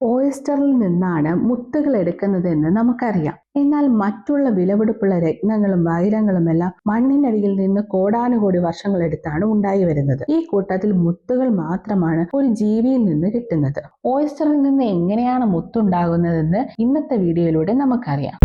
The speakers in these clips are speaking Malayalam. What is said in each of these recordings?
ഓയിസ്റ്ററിൽ നിന്നാണ് മുത്തുകൾ എടുക്കുന്നതെന്ന് നമുക്കറിയാം. എന്നാൽ മറ്റുള്ള വിലപിടിപ്പുള്ള രത്നങ്ങളും വൈരങ്ങളും എല്ലാം മണ്ണിനടിയിൽ നിന്ന് കോടാനുകോടി വർഷങ്ങളെടുത്താണ് ഉണ്ടായി വരുന്നത്. ഈ കൂട്ടത്തിൽ മുത്തുകൾ മാത്രമാണ് ഒരു ജീവിയിൽ നിന്ന് കിട്ടുന്നത്. ഓയസ്റ്ററിൽ നിന്ന് എങ്ങനെയാണ് മുത്തുണ്ടാകുന്നതെന്ന് ഇന്നത്തെ വീഡിയോയിലൂടെ നമുക്കറിയാം.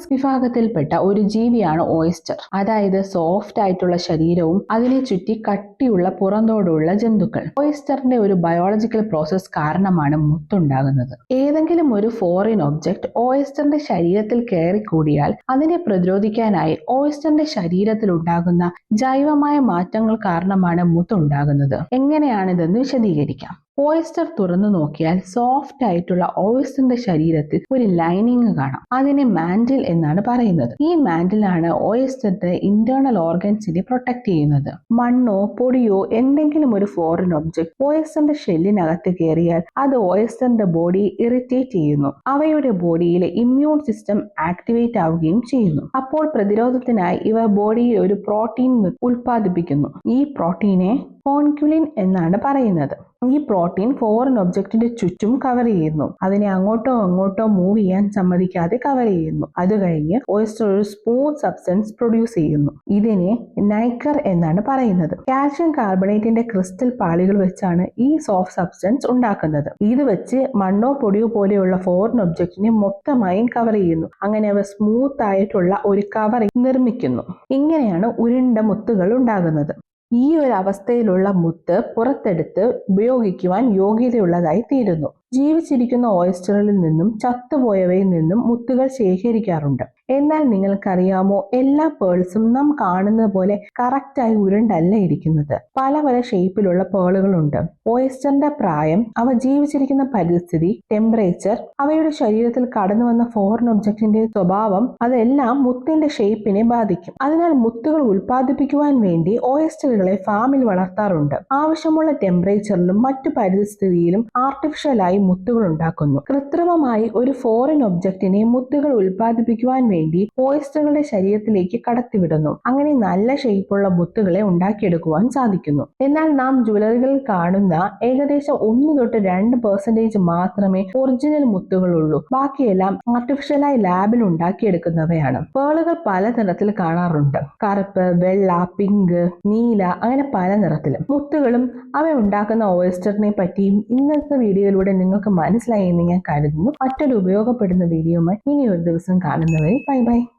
മോളിസ് വിഭാഗത്തിൽപ്പെട്ട ഒരു ജീവിയാണ് ഓയിസ്റ്റർ. അതായത് സോഫ്റ്റ് ആയിട്ടുള്ള ശരീരവും അതിനെ ചുറ്റി കട്ടിയുള്ള പുറന്തോടുള്ള ജന്തുക്കൾ. ഓയിസ്റ്ററിന്റെ ഒരു ബയോളജിക്കൽ പ്രോസസ് കാരണമാണ് മുത്തുണ്ടാകുന്നത്. ഏതെങ്കിലും ഒരു ഫോറിൻ ഒബ്ജക്റ്റ് ഓയിസ്റ്ററിന്റെ ശരീരത്തിൽ കയറിക്കൂടിയാൽ അതിനെ പ്രതിരോധിക്കാനായി ഓയിസ്റ്ററിന്റെ ശരീരത്തിൽ ഉണ്ടാകുന്ന ജൈവമായ മാറ്റങ്ങൾ കാരണമാണ് മുത്തുണ്ടാകുന്നത്. എങ്ങനെയാണിതെന്ന് വിശദീകരിക്കാം. ഓയിസ്റ്റർ തുറന്നു നോക്കിയാൽ സോഫ്റ്റ് ആയിട്ടുള്ള ഓയിസ്റ്ററിന്റെ ശരീരത്തിൽ ഒരു ലൈനിങ് കാണാം. അതിനെ മാൻഡിൽ എന്നാണ് പറയുന്നത്. ഈ മാൻഡിലാണ് ഓയിസ്റ്ററിന്റെ ഇന്റേണൽ ഓർഗൻസിനെ പ്രൊട്ടക്ട് ചെയ്യുന്നത്. മണ്ണോ പൊടിയോ എന്തെങ്കിലും ഒരു ഫോറിൻ ഒബ്ജക്ട് ഓയിസ്റ്ററിന്റെ ഷെല്ലിനകത്ത് കയറിയാൽ അത് ഓയിസ്റ്ററിന്റെ ബോഡി ഇറിറ്റേറ്റ് ചെയ്യുന്നു. അവയുടെ ബോഡിയിലെ ഇമ്മ്യൂൺ സിസ്റ്റം ആക്ടിവേറ്റ് ആവുകയും ചെയ്യുന്നു. അപ്പോൾ പ്രതിരോധത്തിനായി ഇവ ബോഡിയിൽ ഒരു പ്രോട്ടീൻ ഉൽപ്പാദിപ്പിക്കുന്നു. ഈ പ്രോട്ടീനെ കോൺക്യുലിൻ എന്നാണ് പറയുന്നത്. ഈ പ്രോട്ടീൻ ഫോറിൻ ഒബ്ജക്റ്റിന്റെ ചുറ്റും കവർ ചെയ്യുന്നു. അതിനെ അങ്ങോട്ടോ അങ്ങോട്ടോ മൂവ് ചെയ്യാൻ സമ്മതിക്കാതെ കവർ ചെയ്യുന്നു. അത് കഴിഞ്ഞ് ഓയിസ്റ്റർ ഒരു സ്മൂത്ത് സബ്സ്റ്റൻസ് പ്രൊഡ്യൂസ് ചെയ്യുന്നു. ഇതിനെ നൈക്കർ എന്നാണ് പറയുന്നത്. കാൽഷ്യം കാർബണേറ്റിന്റെ ക്രിസ്റ്റൽ പാളികൾ വെച്ചാണ് ഈ സോഫ്റ്റ് സബ്സ്റ്റൻസ് ഉണ്ടാക്കുന്നത്. ഇത് വെച്ച് മണ്ണോ പൊടിയോ പോലെയുള്ള ഫോറിൻ ഒബ്ജക്റ്റിനെ മൊത്തമായും കവർ ചെയ്യുന്നു. അങ്ങനെ അവ സ്മൂത്ത് ആയിട്ടുള്ള ഒരു കവർ നിർമ്മിക്കുന്നു. ഇങ്ങനെയാണ് ഉരുണ്ട മുത്തുകൾ ഉണ്ടാകുന്നത്. ഈ ഒരു അവസ്ഥയിലുള്ള മുത്ത് പുറത്തെടുത്ത് ഉപയോഗിക്കുവാൻ യോഗ്യതയുള്ളതായി തീരുന്നു. ജീവിച്ചിരിക്കുന്ന ഓയിസ്റ്ററിൽ നിന്നും ചത്തുപോയവയിൽ നിന്നും മുത്തുകൾ ശേഖരിക്കാറുണ്ട്. എന്നാൽ നിങ്ങൾക്കറിയാമോ എല്ലാ പേൾസും നാം കാണുന്നത് പോലെ കറക്റ്റായി ഉരുണ്ടല്ല ഇരിക്കുന്നത്. പല പല ഷേപ്പിലുള്ള പേളുകളുണ്ട് ഓയിസ്റ്ററിന്റെ പ്രായം അവ ജീവിച്ചിരിക്കുന്ന പരിസ്ഥിതി ടെമ്പറേച്ചർ അവയുടെ ശരീരത്തിൽ കടന്നു വന്ന ഫോറിൻ ഒബ്ജക്റ്റിന്റെ സ്വഭാവം അതെല്ലാം മുത്തിന്റെ ഷേപ്പിനെ ബാധിക്കും. അതിനാൽ മുത്തുകൾ ഉൽപ്പാദിപ്പിക്കുവാൻ വേണ്ടി ഓയിസ്റ്ററുകളെ ഫാമിൽ വളർത്താറുണ്ട്. ആവശ്യമുള്ള ടെമ്പറേച്ചറിലും മറ്റു പരിസ്ഥിതിയിലും ആർട്ടിഫിഷ്യലായി മുത്തുകൾ ഉണ്ടാക്കുന്നു. കൃത്രിമമായി ഒരു ഫോറിൻ ഒബ്ജക്റ്റിനെ മുത്തുകൾ ഉൽപ്പാദിപ്പിക്കുവാൻ വേണ്ടി ഓയിസ്റ്ററുകളുടെ ശരീരത്തിലേക്ക് കടത്തിവിടുന്നു. അങ്ങനെ നല്ല ഷേപ്പുള്ള മുത്തുകളെ ഉണ്ടാക്കിയെടുക്കുവാൻ സാധിക്കുന്നു. എന്നാൽ നാം ജ്വല്ലറികളിൽ കാണുന്ന ഏകദേശം ഒന്ന് തൊട്ട് രണ്ട് പെർസെന്റേജ് മാത്രമേ ഒറിജിനൽ മുത്തുകളുള്ളൂ. ബാക്കിയെല്ലാം ആർട്ടിഫിഷ്യലായി ലാബിൽ ഉണ്ടാക്കിയെടുക്കുന്നവയാണ്. പേളുകൾ പല നിറത്തിൽ കാണാറുണ്ട്. കറുപ്പ് വെള്ള പിങ്ക് നീല അങ്ങനെ പല നിറത്തിലും. മുത്തുകളും അവ ഉണ്ടാക്കുന്ന ഓയിസ്റ്ററിനെ പറ്റിയും ഇന്നത്തെ വീഡിയോയിലൂടെ നിങ്ങൾക്ക് മനസ്സിലായി എന്ന് ഞാൻ കരുതുന്നു. മറ്റൊരു ഉപയോഗപ്പെടുന്ന വീഡിയോമായി ഇനി ഒരു ദിവസം കാണുന്നവരെ Bye bye.